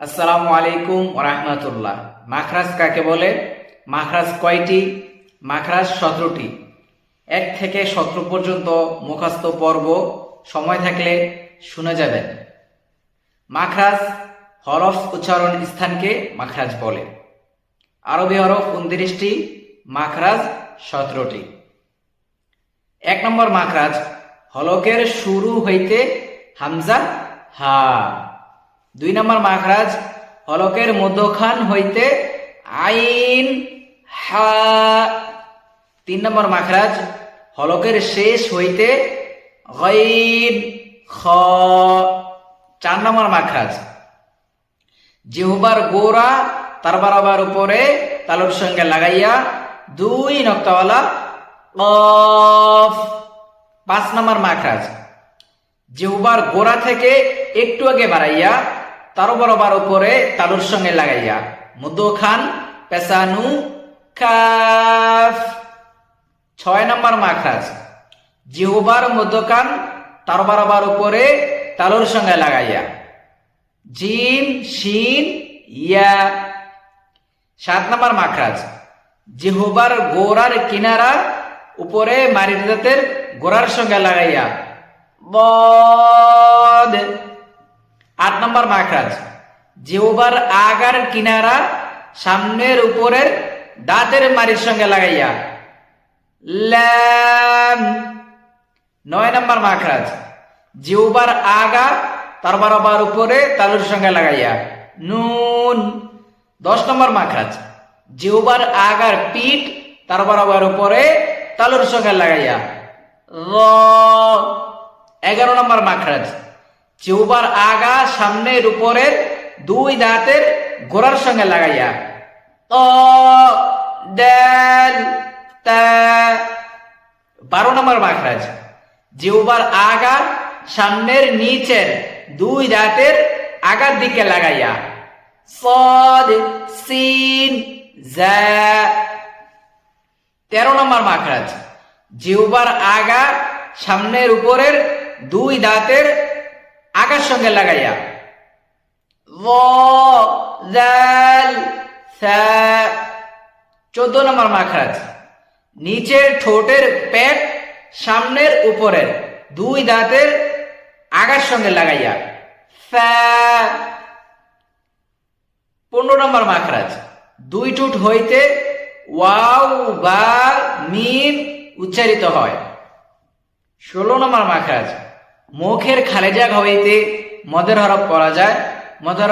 আসসালামু আলাইকুম রাহমাতুল্লাহ। মাখরাজ কাকে বলে? মাখরাজ কয়টি? মাখরাজ সতেরোটি। এক থেকে সতেরো পর্যন্ত মুখস্থ পর্ব সময় থাকলে শুনে যাবেন। মাখরাজ হরফ উচ্চারণ স্থানকে মাখরাজ বলে। আরবি হরফ উনত্রিশটি, মাখরাজ সতেরোটি। এক নম্বর মাখরাজ, হলকের শুরু হইতে হামজা হা। দুই নম্বর মাখরাজ, হলকের মধ্যখান হইতে আইন হা। তিন নম্বর মাখরাজ, হলকের শেষ হইতে গৈন খ। চার নম্বর মাখরাজ জিহুবার গোরা তার বারবার উপরে তালুর সঙ্গে লাগাইয়া দুই নক্তাওয়ালা কফ। পাঁচ নম্বর মাখরাজ জিহুবার গোড়া থেকে একটু আগে বাড়াইয়া তারও বরাবর উপরে তালুর সঙ্গে লাগাইয়া। মুদ্দখান পেসানু কাফ। ছয় নম্বর মাখরাজ জিহুবার মধ্যকান তার বরাবর উপরে তালুর সঙ্গে লাগাইয়া। জিন, শিন, ইয়া। সাত নম্বর মাখরাজ জিহুবার গোড়ার কিনারা উপরে মারির জাতের গোড়ার সঙ্গে লাগাইয়া। বদ। আট নম্বর মাখরাজ। জিহুবার আগার কিনারা সামনের উপরের দাঁতের মারির সঙ্গে লাগাইয়া। ল্যাম। নয় নম্বর মাখরাজ। জিউবার আগা তার বারবার উপরে তালুর সঙ্গে লাগাইয়া। নুন। দশ নম্বর মাখরাজ। জিউবার আগার পিঠ তার বরাবর উপরে তালুর সঙ্গে লাগাইয়া। র। এগারো নম্বর মাখরাজ। জিউবার আগা সামনের উপরের দুই দাঁতের গোড়ার সঙ্গে লাগাইয়া বারো নম্বর মাখরাজ। জিউবার আগা সামনের নিচের দুই দাঁতের আগার দিকে লাগাইয়া, সদ, সিন তেরো নম্বর মাখরাজ। জিউবার আগা সামনের উপরের দুই দাঁতের আগার সঙ্গে লাগাইয়া? চোদ্দ নম্বর মাখরাজ। নিচের ঠোঁটের পেট সামনের উপরের দুই দাঁতের আগার সঙ্গে লাগাইয়া। পনেরো নম্বর মাখরাজ। দুই টুট হইতে ওয়াও বা মিন উচ্চারিত হয়। ষোলো নম্বর মাখরাজ। মুখের খালেজা হইতে মদের হরফ করা যায়। মদের